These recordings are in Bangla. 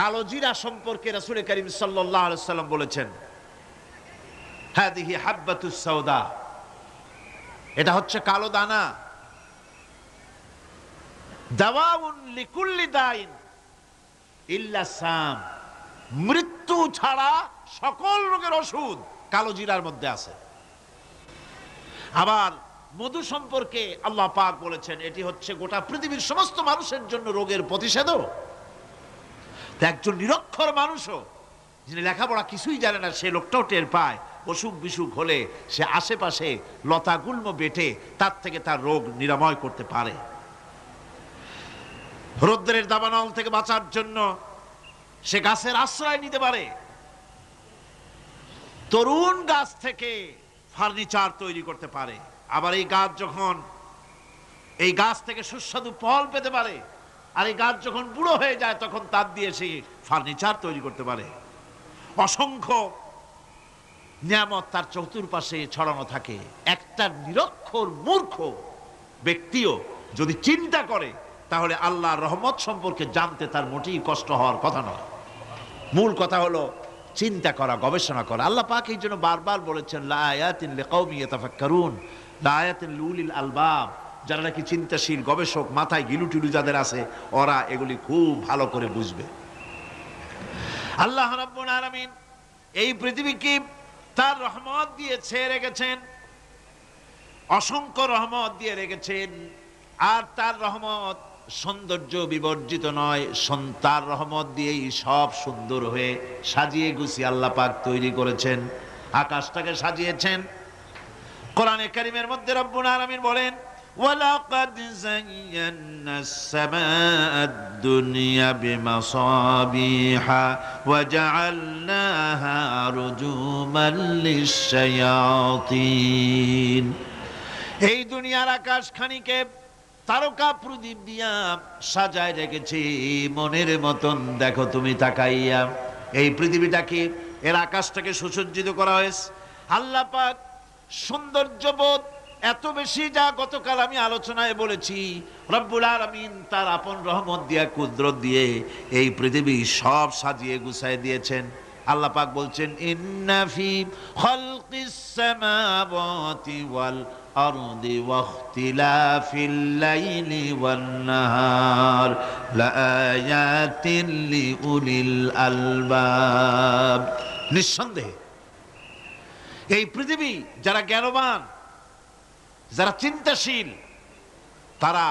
কালো জিরা সম্পর্কে রাসুল করিম সাল্লাহ সাল্লাম বলেছেন হ্যাঁ হাব্বাতুসৌদা এটা হচ্ছে কালো দানা। দাওয়াউন লিকুল্লি দাইন ইল্লা সাম। মৃত্যু ছাড়া সকল রোগের ওষুধ কালো জিরার মধ্যে আছে। আবার মধু সম্পর্কে আল্লাহ পাক বলেছেন, এটি হচ্ছে গোটা পৃথিবীর সমস্ত মানুষের জন্য রোগের প্রতিষেধক। একজন নিরক্ষর মানুষও, যিনি লেখাপড়া কিছুই জানে না, সে লোকটাও টের পায়, অসুখ বিসুখ হলে সে আশেপাশে লতা গুল্ম বেটে তার থেকে তার রোগ নিরাময় করতে পারে। রৌদ্রের দাবানল থেকে বাঁচার জন্য সে গাছের আশ্রয় নিতে পারে। তরুণ গাছ থেকে ফার্নিচার তৈরি করতে পারে। আবার এই গাছ যখন, এই গাছ থেকে সুস্বাদু ফল পেতে পারে আর এই গাছ যখন বুড়ো হয়ে যায়, তখন তার দিয়ে সে ফার্নিচার তৈরি করতে পারে। অসংখ্য নিয়ামত তার চতুর্পাশে ছড়ানো থাকে। একটা নিরক্ষর মূর্খ ব্যক্তিও যদি চিন্তা করে, তাহলে আল্লাহর রহমত সম্পর্কে জানতে তার মোটেই কষ্ট হওয়ার কথা নয়। মূল কথা হলো, চিন্তা করা, গবেষণা করা। আল্লাহ পাক এই জন্য বারবার বলেছেন লায়াতিন লিকাউমি ইয়াতাফাক্কারুন লায়াতিন লিউলিল আলবাব। যারা নাকি চিন্তাশীল, গবেষক, মাথায় গিলু টিলু যাদের আছে, ওরা এগুলি খুব ভালো করে বুঝবে। আল্লাহ রাব্বুল আলামিন এই পৃথিবীকে তার রহমত দিয়ে ছেয়ে রেখেছেন, অসংখ্য রহমত দিয়ে রেখেছেন, আর তার রহমত সৌন্দর্য বিবর্জিত নয় সন- তার রহমত দিয়েই সব সুন্দর হয়ে সাজিয়ে গুছিয়ে আল্লাহ পাক তৈরি করেছেন, আকাশটাকে সাজিয়েছেন। কোরআনে কারিমের মধ্যে রব্বুল আলামিন বলেন ولقد زينا السماء الدنيا بمصابيح وجعلناها رجوما للشياطين এই দুনিয়ার আকাশ খানিকে তারকা প্রদীপ দিয়া সাজায় রেখেছি মনের মতন দেখো তুমি তাকাইয়া এই পৃথিবীটাকে এর আকাশটাকে সুসজ্জিত করা হয়েছে আল্লাহ পাক সৌন্দর্যবোধ এত বেশি যা গতকাল আমি আলোচনায় বলেছি, রব্বুল আলামিন তার আপন রহমত দিয়া, কুদরত দিয়ে এই পৃথিবী সব সাজিয়ে গুছায় দিয়েছেন। আল্লাহ পাক বলছেন, ইন্না ফি খালকিস সামাওয়াতি ওয়াল আরদি ওয়াখতিলাফিল লাইলি ওয়ান নাহার। লাআয়াতিন লিউলিল আলবাব। নিঃসন্দেহে, এই পৃথিবী যারা জ্ঞানবান যারা চিন্তাশীল তারা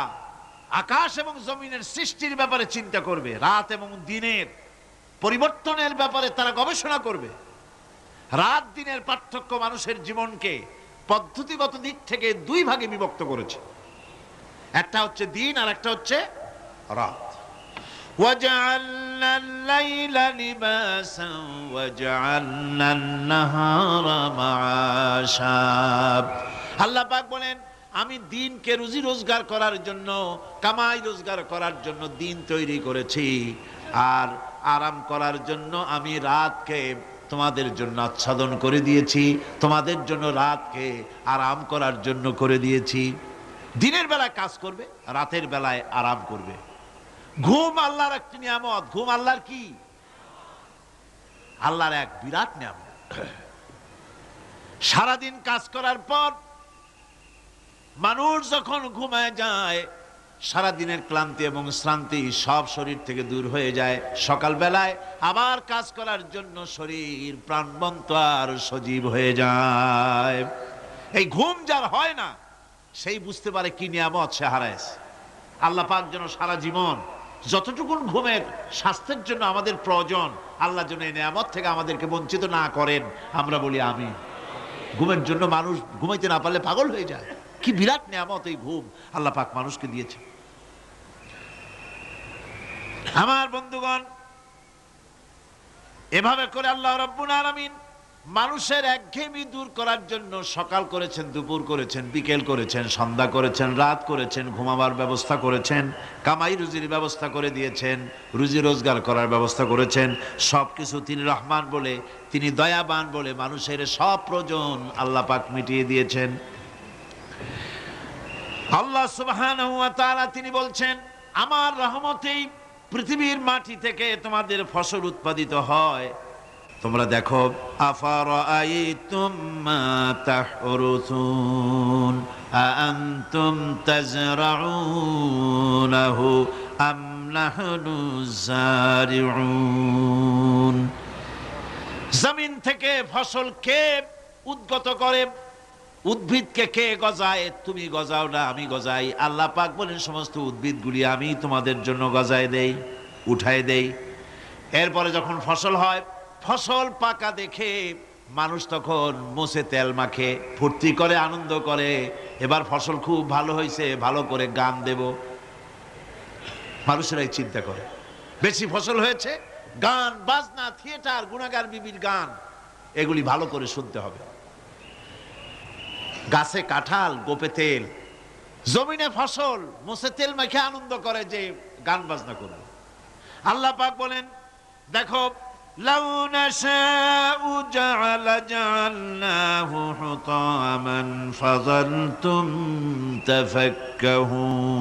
আকাশ এবং জমিনের সৃষ্টির ব্যাপারে চিন্তা করবে রাত এবং দিনের পরিবর্তনের ব্যাপারে তারা গবেষণা করবে রাত দিনের পার্থক্য মানুষের জীবনকে পদ্ধতিগত দিক থেকে দুই ভাগে বিভক্ত করেছে একটা হচ্ছে দিন আর একটা হচ্ছে রাত وجعلنا الليل لباسا وجعلنا النهار معاشا আল্লাহ পাক বলেন, আমি দিনকে রুজি রোজগার করার জন্য, কামাই রোজগার করার জন্য দিন তৈরি করেছি। আর আরাম করার জন্য আমি রাতকে তোমাদের জন্য আচ্ছাদন করে দিয়েছি, তোমাদের জন্য রাতকে আরাম করার জন্য করে দিয়েছি। দিনের বেলায় কাজ করবে, রাতের বেলায় আরাম করবে। ঘুম আল্লাহর একটি নিয়ামত। ঘুম আল্লাহর কি? আল্লাহর এক বিরাট নিয়ামত। সারাদিন কাজ করার পর মানুষ যখন ঘুমায় যায় সারা দিনের ক্লান্তি এবং শ্রান্তি সব শরীর থেকে দূর হয়ে যায়। সকালবেলায় আবার কাজ করার জন্য শরীর প্রাণবন্ত আর সজীব হয়ে যায়। এই ঘুম যার হয় না, সেই বুঝতে পারে কি নিয়ামত সে হারাইছে। আল্লাহ পাক যেন সারা জীবন যতটুকুন ঘুমের স্বাস্থ্যের জন্য আমাদের প্রয়োজন, আল্লাহ যেন এই নিয়ামত থেকে আমাদেরকে বঞ্চিত না করেন। আমরা বলি আমি ঘুমের জন্য মানুষ ঘুমাইতে না পারলে পাগল হয়ে যায়। কি বিরাট নিয়ামত এই ঘুম আল্লাহ পাক মানুষকে দিয়েছে। আমার বন্ধুগণ, এভাবে করে আল্লাহ রব্বুল আলামিন মানুষের একঘেয়েমি দূর করার জন্য সকাল করেছেন, দুপুর করেছেন, বিকেল করেছেন, সন্ধ্যা করেছেন, রাত করেছেন, ঘুমাবার ব্যবস্থা করেছেন, কামাই রুজির ব্যবস্থা করে দিয়েছেন, রুজি রোজগার করার ব্যবস্থা করেছেন সব কিছু তিনি রহমান বলে, তিনি দয়াবান বলে মানুষের সব প্রয়োজন আল্লাহ পাক মিটিয়ে দিয়েছেন। আল্লাহ তাআলা তিনি বলছেন, আমার রহমতেই পৃথিবীর মাটি থেকে তোমাদের ফসল উৎপাদিত হয়। তোমরা দেখো আফার নাহনু জারিউন। জমিন থেকে ফসল কে উদ্গত করে? উদ্ভিদকে কে গজায়? তুমি গজাও না, আমি গজাই। আল্লাহ পাক বলেন, সমস্ত উদ্ভিদগুলি আমি তোমাদের জন্য গজায় দেই, উঠায় দেই। এরপরে যখন ফসল হয়, ফসল পাকা দেখে মানুষ তখন মোষে তেল মাখে, ফুর্তি করে, আনন্দ করে। এবার ফসল খুব ভালো হয়েছে, ভালো করে গান দেব। মানুষেরাই চিন্তা করে, বেশি ফসল হয়েছে? গান, বাজনা, থিয়েটার, গুণাগার, বিবির গান, এগুলি ভালো করে শুনতে হবে। গাছে কাঁঠাল গোপে তেল জমিনে ফসল মোসে তেল মেখে আনন্দ করে যে গান বাজনা করবে আল্লাহ পাক বলেন দেখো لو نشاء جعل جعلناه حطاما فظلتم تفكهون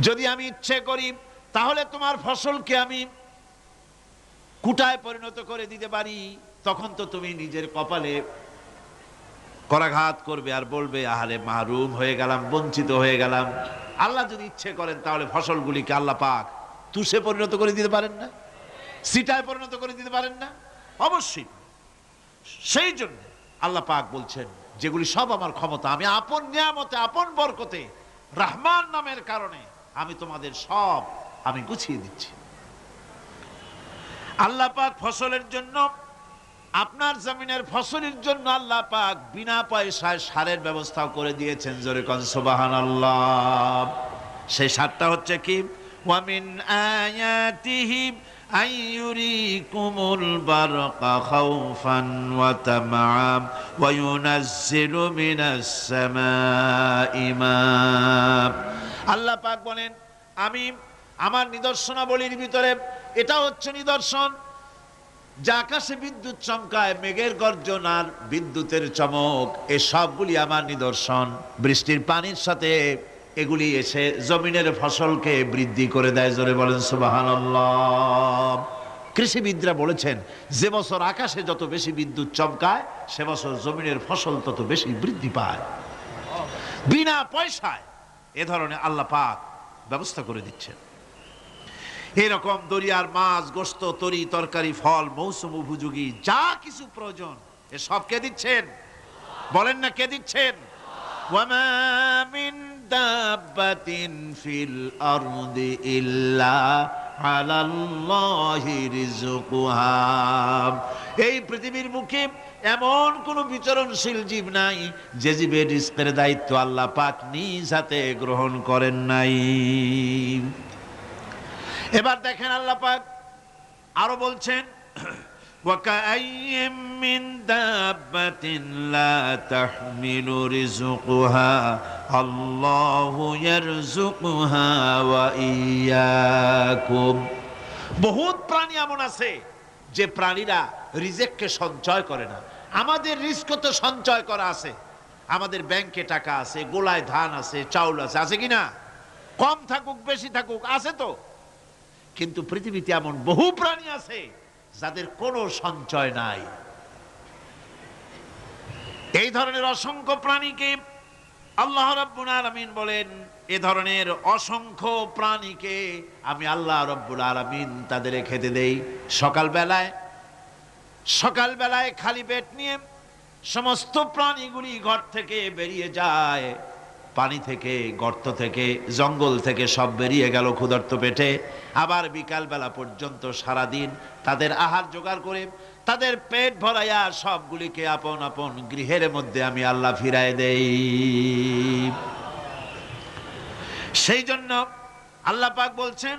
যদি আমি ইচ্ছে করি তাহলে তোমার ফসলকে আমি কুটায় পরিণত করে দিতে পারি তখন তো তুমি নিজের কপালে করাঘাত করবে আর বলবে, আহারে, মাহরুম হয়ে গেলাম, বঞ্চিত হয়ে গেলাম। আল্লাহ যদি ইচ্ছে করেন, তাহলে ফসলগুলিকে আল্লাহ পাক তুষে পরিণত করে দিতে পারেন না? সিটায় পরিণত করে দিতে পারেন না? অবশ্যই। সেই জন্য আল্লাহ পাক বলছেন, যেগুলি সব আমার ক্ষমতা, আমি আপন নিয়ামতে, আপন বরকতে, রহমান নামের কারণে আমি তোমাদের সব আমি গুছিয়ে দিচ্ছি। আল্লাহ পাক ফসলের জন্য আপনার জমিনের ফসলের জন্য আল্লাহ পাক বিনা পয়সায় সারের ব্যবস্থা করে দিয়েছেন, জোরে কন সুবাহান আল্লাহ সেই সারটা হচ্ছে কি? ওয়ামিন আয়াতিহি আইয়ুরিকুমুল বারকা খাউফান ওয়া তামআম ওয়া ইউনাজ্জিলু মিনাস সামাই মা আল্লাহ পাক বলেন, আমি আমার নিদর্শনাবলীর ভিতরে, এটা হচ্ছে নিদর্শন। আকাশে বিদ্যুৎ চমকায়, মেঘের গর্জন আর বিদ্যুতের চমক, এ সবগুলি আমার নিদর্শন। বৃষ্টির পানির সাথে এগুলি এসে জমিনের ফসলকে বৃদ্ধি করে দেয়, জোরে বলেন সুবাহান কৃষিবিদরা বলেছেন, যে বছর আকাশে যত বেশি বিদ্যুৎ চমকায়, সে বছর জমিনের ফসল তত বেশি বৃদ্ধি পায়। বিনা পয়সায় এ ধরনের আল্লাহ পাক ব্যবস্থা করে দিচ্ছেন। এরকম দরিয়ার মাছ, গোস্ত, তরি, তরকারি, ফল, মৌসুম উপযোগী, যা কিছু প্রয়োজন। এ সব কে দিচ্ছেন? বলেন না কে দিচ্ছেন? ইল্লা এই পৃথিবীর মুখে এমন কোন বিচরণশীল জীব নাই, যে জীবের রিস্কের দায়িত্ব আল্লাহ পাক নিজ হাতে গ্রহণ করেন নাই। এবার দেখেন আল্লাহ পাক আরো বলছেন وكأي من دابة لا تحمل رزقها الله يرزقها وإياكم বহুত প্রাণী এমন আছে যে প্রাণীরা রিজেককে সঞ্চয় করে না আমাদের রিস্ক তো সঞ্চয় করা আছে আমাদের ব্যাংকে টাকা আছে গোলায় ধান আছে চাউল আছে আছে কি না কম থাকুক বেশি থাকুক আছে তো কিন্তু পৃথিবীতে এমন বহু প্রাণী আছে যাদের কোনো সঞ্চয় নাই। এই ধরনের অসংখ্য প্রাণীকে আল্লাহ রাব্বুল আলামিন বলেন, এ ধরনের অসংখ্য প্রাণীকে আমি আল্লাহ রব্বুল আলামিন তাদের খেতে দেই। সকাল বেলায় সকাল বেলায় খালি পেট নিয়ে সমস্ত প্রাণীগুলি ঘর থেকে বেরিয়ে যায়। পানি থেকে, গর্ত থেকে, জঙ্গল থেকে সব বেরিয়ে গেল ক্ষুধার্ত পেটে। আবার বিকাল বেলা পর্যন্ত সারাদিন তাদের আহার জোগাড় করে, তাদের পেট ভরাইয়া সবগুলিকে আপন আপন গৃহের মধ্যে আমি আল্লাহ ফিরায় দেই। সেই জন্য আল্লাহ পাক বলছেন,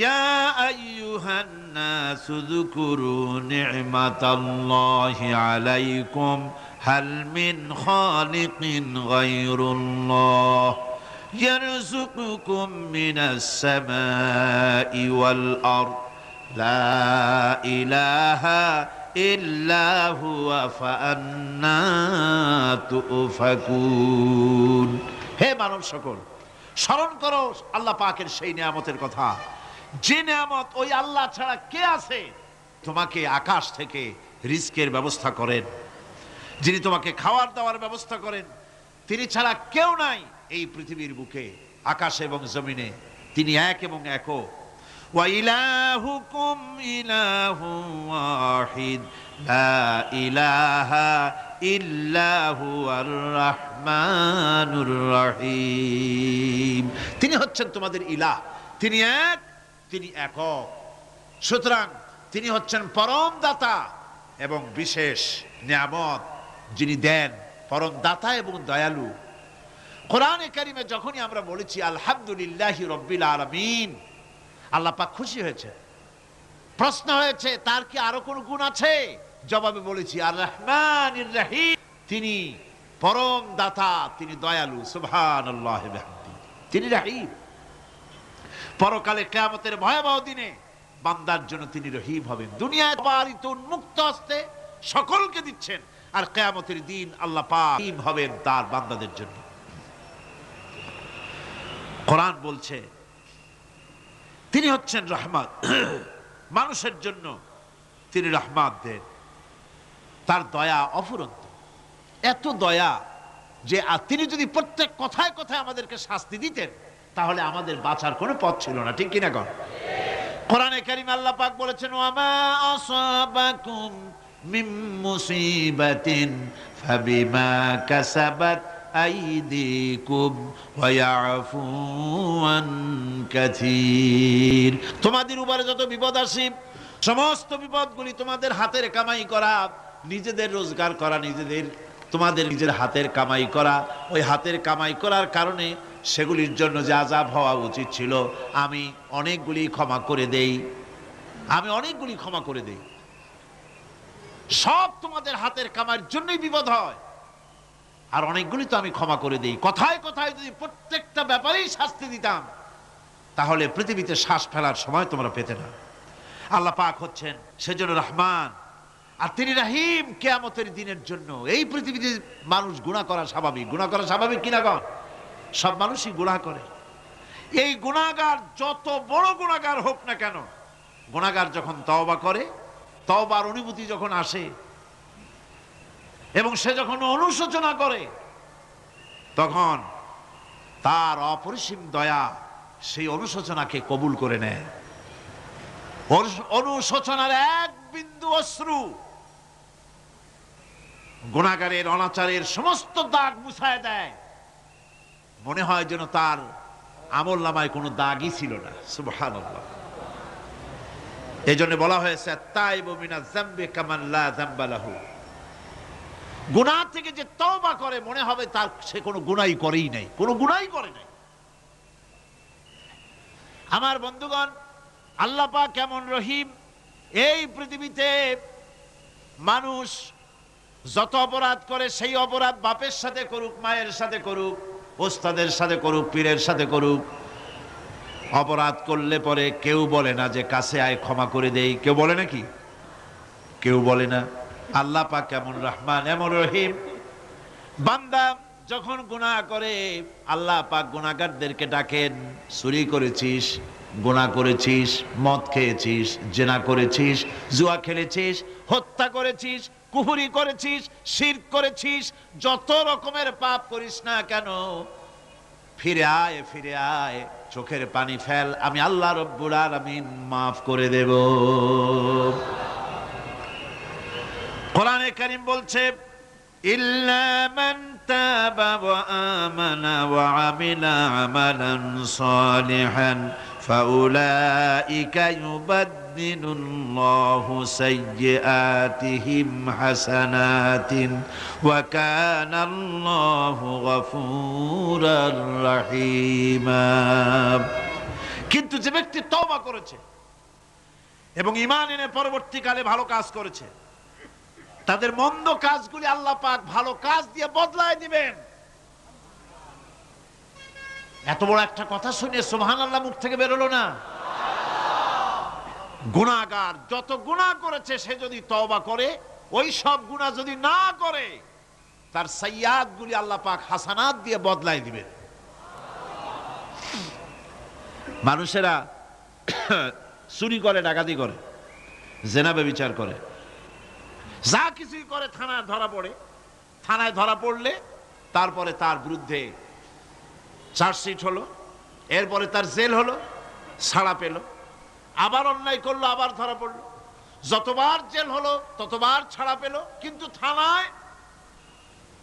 ইয়া আইয়ুহান নাসু যুকুরু নি'মাতাল্লাহি আলাইকুম হাল মিন খালিকিন গায়রুল্লাহ يرزقكم من السماء والأرض لا إله إلا هو فأنا تؤفكون হে মানব সকল স্মরণ করো আল্লাহ পাকের সেই নিয়ামতের কথা যে নিয়ামত ওই আল্লাহ ছাড়া কে আছে তোমাকে আকাশ থেকে রিস্কের ব্যবস্থা করেন যিনি তোমাকে খাওয়ার দাওয়ার ব্যবস্থা করেন তিনি ছাড়া কেউ নাই এই পৃথিবীর বুকে আকাশ এবং জমিনে তিনি এক এবং একক وإلهكم إله واحد لا إله إلا هو الرحمن الرحيم তিনি হচ্ছেন তোমাদের ইলাহ তিনি এক তিনি একক সুতরাং তিনি হচ্ছেন পরম দাতা এবং বিশেষ নিয়ামত যিনি দেন, পরম দাতা এবং দয়ালু। কোরআনে কারিমে যখনই আমরা বলেছি, আলহামদুলিল্লাহ রব্বিল আলমিন আল্লাহ পাক খুশি হয়েছে। প্রশ্ন হয়েছে, তার কি আরও কোন গুণ আছে? জবাবে বলেছি আর রহমান রাহিম তিনি পরম দাতা, তিনি দয়ালু। সুবহান তিনি রাহিম। পরকালে কেয়ামতের ভয়াবহ দিনে বান্দার জন্য তিনি রহিম হবেন। দুনিয়ায় উন্মুক্ত হস্তে সকলকে দিচ্ছেন। আর কেয়ামতের দিন আল্লাহ পাক রহিম হবেন তার বান্দাদের জন্য। কোরআন বলছে, তিনি হচ্ছেন রহমত মানুষের জন্য তিনি রহমত দেন। তার দয়া অফুরন্ত। এত দয়া যে তিনি যদি প্রত্যেক কথায় কথায় আমাদেরকে শাস্তি দিতেন, তাহলে আমাদের বাঁচার কোনো পথ ছিল না। ঠিক কিনা কর কোরআনে কারিম আল্লাহ পাক বলেছেন মিম মুসিবাতিন, ফাবিমা কাসাবাত আইদিকুম ওয়া ইয়াফু আন কাসীর। তোমাদের উপরে যত বিপদ আসে, সমস্ত বিপদগুলি তোমাদের হাতের কামাই করা, নিজেদের রোজগার করা, নিজেদের, তোমাদের নিজের হাতের কামাই করা। ওই হাতের কামাই করার কারণে সেগুলির জন্য যে আজাব হওয়া উচিত ছিল, আমি অনেকগুলি ক্ষমা করে দেই। আমি অনেকগুলি ক্ষমা করে দেই। সব তোমাদের হাতের কামাইয়ের জন্যই বিপদ হয়। আর অনেকগুলি তো আমি ক্ষমা করে দিই। কথায় কথায় যদি প্রত্যেকটা ব্যাপারেই শাস্তি দিতাম, তাহলে পৃথিবীতে শ্বাস ফেলার সময় তোমরা পেতে না। আল্লাহ পাক হচ্ছেন সেজন্য রহমান। আর তিনি রাহিম কেয়ামতের দিনের জন্য। এই পৃথিবীতে মানুষ গুণা করা স্বাভাবিক। গুণা করা স্বাভাবিক কিনা কন? সব মানুষই গুণা করে। এই গুণাগার যত বড় গুণাগার হোক না কেন গুণাগার যখন তওবা করে তওবার অনুভূতি যখন আসে এবং সে যখন অনুশোচনা করে, তখন তার অপরিসীম দয়া সেই অনুশোচনাকে কবুল করে নেয়। অনু- অনুশোচনার এক বিন্দু অশ্রু গুণাগারের, অনাচারের সমস্ত দাগ মুছায় দেয়। মনে হয় যেন তার আমল নামায় কোনো দাগই ছিল না। সুবহান এই জন্য বলা হয়েছে তাই বমিনা জাম্বে কামাল্লা জাম্বালাহু গুনাহ থেকে যে তওবা করে, মনে হবে তার সে কোনো গুনাই করেই নাই, কোনো গুনাই করে নাই। আমার বন্ধুগণ, আল্লাহ পাক কেমন রহিম? এই পৃথিবীতে মানুষ যত অপরাধ করে, সেই অপরাধ বাপের সাথে করুক, মায়ের সাথে করুক, ওস্তাদের সাথে করুক, পীরের সাথে করুক অপরাধ করলে পরে কেউ বলে না যে কাছে আয়, ক্ষমা করে দেই। কেউ বলে নাকি? কেউ বলে না। আল্লাহ পাক কেমন রহমান, এমন রহিম। বান্দা যখন গুনাহ করে, আল্লাহ পাক গুনাহগারদেরকে ডাকেন, চুরি করেছিস, গুনাহ করেছিস, মদ খেয়েছিস, জেনা করেছিস, জুয়া খেলেছিস, হত্যা করেছিস, কুহুরি করেছিস শির করেছিস, যত রকমের পাপ করিস না কেন ফিরে আয় ফিরে আয়, চোখের পানি ফেল, আমি আল্লাহ রব্বুল আলামিন মাফ করে দেব। কোরআনে কারিম বলছে, ইল্লা ইউবাদদিলুল্লাহু সাইয়্যাতিহিম হাসানাতিন ওয়া কানা আল্লাহু গফুরার রাহিমা কিন্তু যে ব্যক্তি তওবা করেছে এবং ঈমান এনে পরবর্তীকালে ভালো কাজ করেছে, তাদের মন্দ কাজগুলি আল্লাহ পাক ভালো কাজ দিয়ে বদলায় দিবেন। এত বড় একটা কথা শুনে সোহান আল্লাহ মুখ থেকে বেরোলো না। গুণাগার যত গুণা করেছে, সে যদি তওবা করে, ওই সব গুণা যদি না করে, তার সাইয়াদ গুলি আল্লাহ পাক হাসানাত দিয়ে বদলায় দিবেন। মানুষেরা চুরি করে, ডাকাতি করে জেনাবে বিচার করে। যা কিছুই করে, থানায় ধরা পড়ে। থানায় ধরা পড়লে তারপরে তার বিরুদ্ধে চার্জশিট হলো, এরপরে তার জেল হলো ছাড়া পেল। আবার অন্যায় করল, আবার ধরা পড়ল। যতবার জেল হলো, ততবার ছাড়া পেল। কিন্তু থানায়,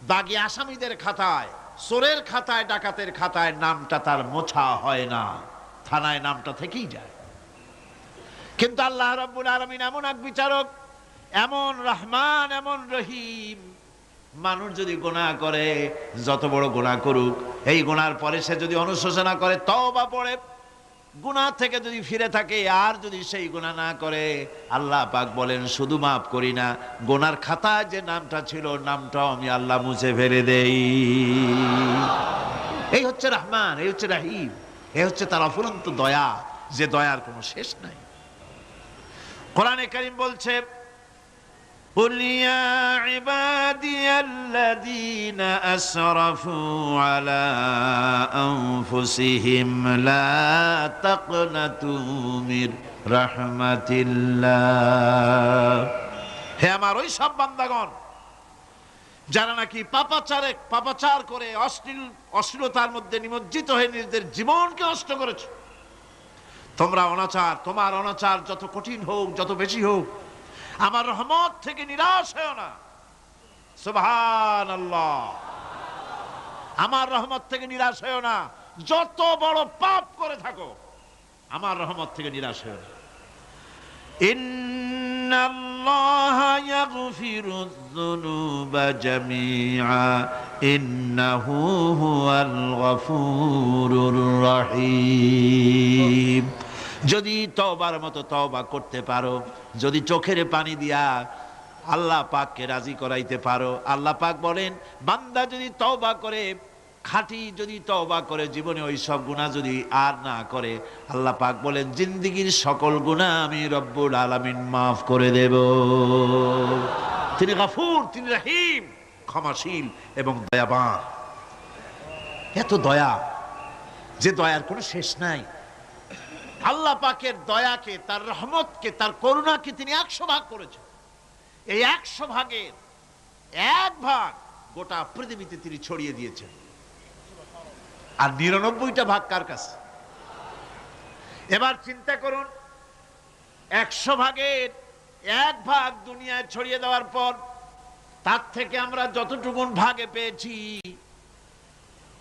দাগি আসামিদের খাতায়, চোরের খাতায়, ডাকাতের খাতায় নামটা তার মোছা হয় না। থানায় নামটা থেকেই যায়। কিন্তু আল্লাহ রাব্বুল আলামিন এমন এক বিচারক, এমন রহমান, এমন রহিম। মানুষ যদি গোনা করে, যত বড় গোনা করুক, এই গোনার পরে সে যদি অনুশোচনা করে, তওবা পড়ে গুনাহ থেকে যদি ফিরে থাকে, আর যদি সেই গুণা না করে, আল্লাহ পাক বলেন, শুধু মাফ করি না, গোনার খাতায় যে নামটা ছিল, নামটাও আমি আল্লাহ মুছে ফেলে দেই। এই হচ্ছে রহমান, এই হচ্ছে রাহিম, এই হচ্ছে তার অফুরন্ত দয়া, যে দয়ার কোনো শেষ নাই। কোরআনে কারিম বলছে قل يا عبادي الذين أسرفوا على أنفسهم لا تقنطوا من رحمة الله হে আমার ওই সব বান্দাগণ যারা নাকি পাপাচারে পাপাচার করে অশ্লীল অশ্লীলতার মধ্যে নিমজ্জিত হয়ে নিজেদের জীবনকে নষ্ট করেছে তোমরা অনাচার তোমার অনাচার যত কঠিন হোক যত বেশি হোক আমার রহমত থেকে নিরাশ হয় না সুবহান আল্লাহ আমার রহমত থেকে নিরাশ হয় না যত বড় পাপ করে থাকো আমার রহমত থেকে নিরাশ হয় না إن الله يغفر الذنوب جميعا إنه هو الغفور الرحيم যদি তওবার মতো তওবা করতে পারো, যদি চোখের পানি দিয়া আল্লাহ পাককে রাজি করাইতে পারো, আল্লাহ পাক বলেন, বান্দা যদি তওবা করে, খাঁটি যদি তওবা করে, জীবনে ওই সব গুণা যদি আর না করে, আল্লাহ পাক বলেন, জিন্দিগির সকল গুণা আমি রব্বুল আলামিন মাফ করে দেব। তিনি গাফুর, তিনি রাহিম, ক্ষমাশীল এবং দয়াবান। এত দয়া, যে দয়ার কোনো শেষ নাই। আল্লাহ পাকের দয়াকে, তার রহমতকে, তার করুণাকে তিনি একশো ভাগ করেছেন। এই একশো ভাগের এক ভাগ গোটা পৃথিবীতে তিনি ছড়িয়ে দিয়েছেন। আর নিরানব্বইটা ভাগ কার কাছে? এবার চিন্তা করুন, একশো ভাগের এক ভাগ দুনিয়ায় ছড়িয়ে দেওয়ার পর তার থেকে আমরা যতটুকুন ভাগে পেয়েছি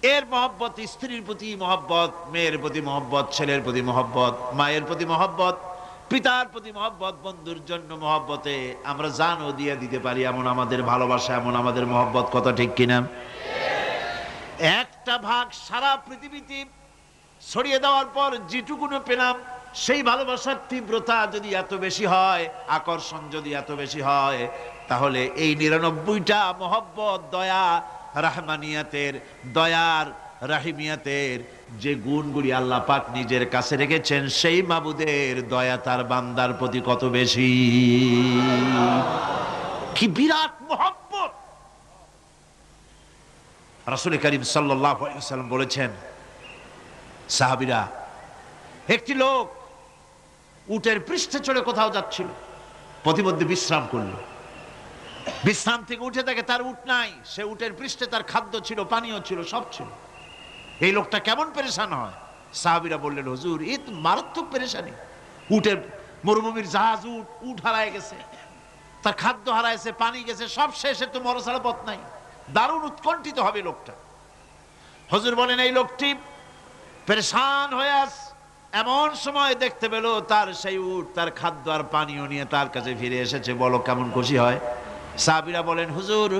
এর মহব্বত, স্ত্রীর প্রতি মহব্বত, মেয়ের প্রতি মহব্বত, ছেলের প্রতি মহব্বত, মায়ের প্রতি মহব্বত, পিতার প্রতি মহব্বত, বন্ধুর জন্য মহব্বতে আমরা জানও দিয়ে দিতে পারি এমন আমাদের ভালোবাসা, এমন আমাদের মহব্বত, কথা ঠিক কিনা? একটা ভাগ সারা পৃথিবীতে ছড়িয়ে দেওয়ার পর যেটুকুনো পেলাম, সেই ভালোবাসার তীব্রতা যদি এত বেশি হয়, আকর্ষণ যদি এত বেশি হয়, তাহলে এই নিরানব্বইটা মহব্বত, দয়া রাহমানিয়াতের, দয়ার রাহিমিয়াতের যে গুণগুলি আল্লাহ পাক নিজের কাছে রেখেছেন, সেই মাবুদের দয়া তার বান্দার প্রতি কত বেশি। কি বিরাট মহব্বত! রাসুল করিম সাল্লাম বলেছেন, সাহাবিরা, একটি লোক উটের পৃষ্ঠে চড়ে কোথাও যাচ্ছিল প্রতিমধ্যে বিশ্রাম করল। বিশ্রাম থেকে উঠে দেখে তার উট নাই। সে উটের পৃষ্ঠে তার খাদ্য ছিল, পানীয় ছিল, সব ছিল। এই লোকটা কেমন পেরেশান হয়? সাহাবিরা বললেন, হুজুর তো মারাত্মক পেরেশানি। উটের মরুভূমির জাহাজ উট উট হারায় গেছে। তার খাদ্য হারাইছে, পানি গেছে, সব শেষে তো মর ছাড়া পথ নাই। দারুণ উৎকণ্ঠিত হবে লোকটা। হজুর বলেন, এই লোকটি পেরেশান হয়ে আস এমন সময় দেখতে পেল, তার সেই উঠ তার খাদ্য আর পানীয় নিয়ে তার কাছে ফিরে এসেছে। বলো, কেমন খুশি হয়? সাবিরা বলেন, হুজুর,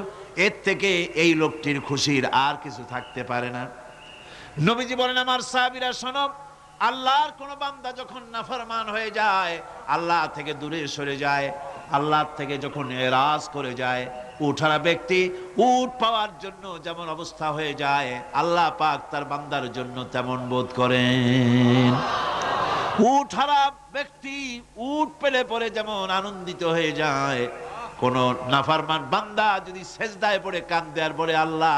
এর থেকে এই লোকটির খুশির আর কিছু থাকতে পারে না। নবীজি বলেন, আমার সাবিরা শোনব আল্লাহর কোন বান্দা যখন নাফরমান হয়ে যায়, আল্লাহ থেকে দূরে সরে যায়, আল্লাহ থেকে যখন এরাজ করে যায়, উঠারা ব্যক্তি উঠ পাওয়ার জন্য যেমন অবস্থা হয়ে যায়, আল্লাহ পাক তার বান্দার জন্য তেমন বোধ করেন। উঠারা ব্যক্তি উঠ পেলে পরে যেমন আনন্দিত হয়ে যায় কোন নাফারমান বান্দা যদি সেজদায় পড়ে, কান্দে আর বলে, আল্লাহ,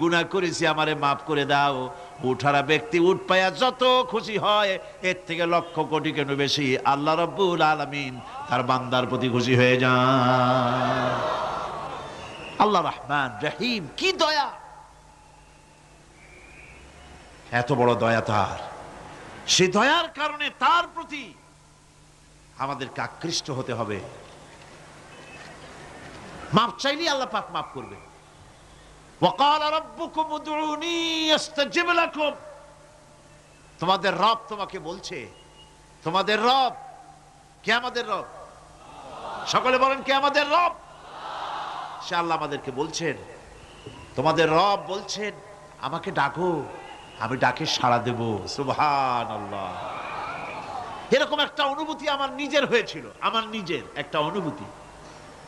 গুনাহ করেছি, আমারে মাফ করে দাও। উঠারা ব্যক্তি উঠ পায়া যত খুশি হয়, এর থেকে লক্ষ কোটি কেন বেশি? আল্লাহ রব্বুল আলামিন তার বান্দার প্রতি খুশি হয়ে যান। আল্লাহ রহমান, রহিম, কি দয়া! এত বড় দয়া তার। সে দয়ার কারণে তার প্রতি আমাদেরকে আকৃষ্ট হতে হবে। মাপ চাইলে আল্লাহ পাক মাফ করবে তোমাদের রব তোমাকে বলছে, তোমাদের রব, কে আমাদের রব? সকলে বলেন, কে আমাদের রব? সে আল্লাহ আমাদেরকে বলছেন, তোমাদের রব বলছেন, আমাকে ডাকো, আমি ডাকে সাড়া দেব। সুবহান আল্লাহ এরকম একটা অনুভূতি আমার নিজের হয়েছিল, আমার নিজের একটা অনুভূতি।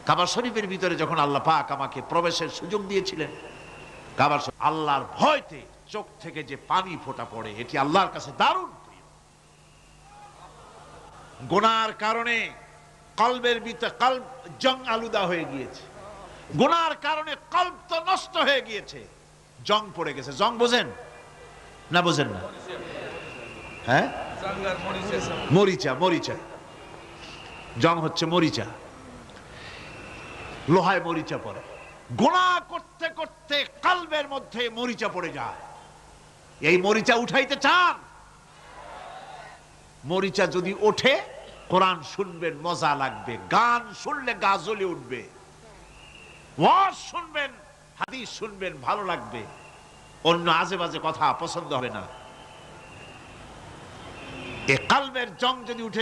কাবা শরীফের ভিতরে যখন আল্লাহ পাক আমাকে প্রবেশের সুযোগ দিয়েছিলেন কাবা শরীফ- আল্লাহর ভয়তে চোখ থেকে যে পানি ফোঁটা পড়ে এটি আল্লাহর কাছে দারুণ প্রিয়। গোনার কারণে কলবের ভিতরে কল্ব জং আলুদা হয়ে গিয়েছে। গোনার কারণে কল্ব তো নষ্ট হয়ে গিয়েছে। জং পড়ে গেছে। জং বোঝেন? না বোঝেন না? হ্যাঁ? মরিচা মরিচা। জং হচ্ছে মরিচা। লোহায় মরিচা পড়ে। গোনা করতে করতে কালবের মধ্যে মরিচা পড়ে যায়। এই মরিচা উঠাইতে চান? মরিচা যদি ওঠে, কোরআন শুনবেন, মজা লাগবে। গান শুনলে গা জ্বলে উঠবে। শুনবেন, হাদিস শুনবেন, ভালো লাগবে। অন্য আজে বাজে কথা পছন্দ হবে না। এ কালবের জং যদি উঠে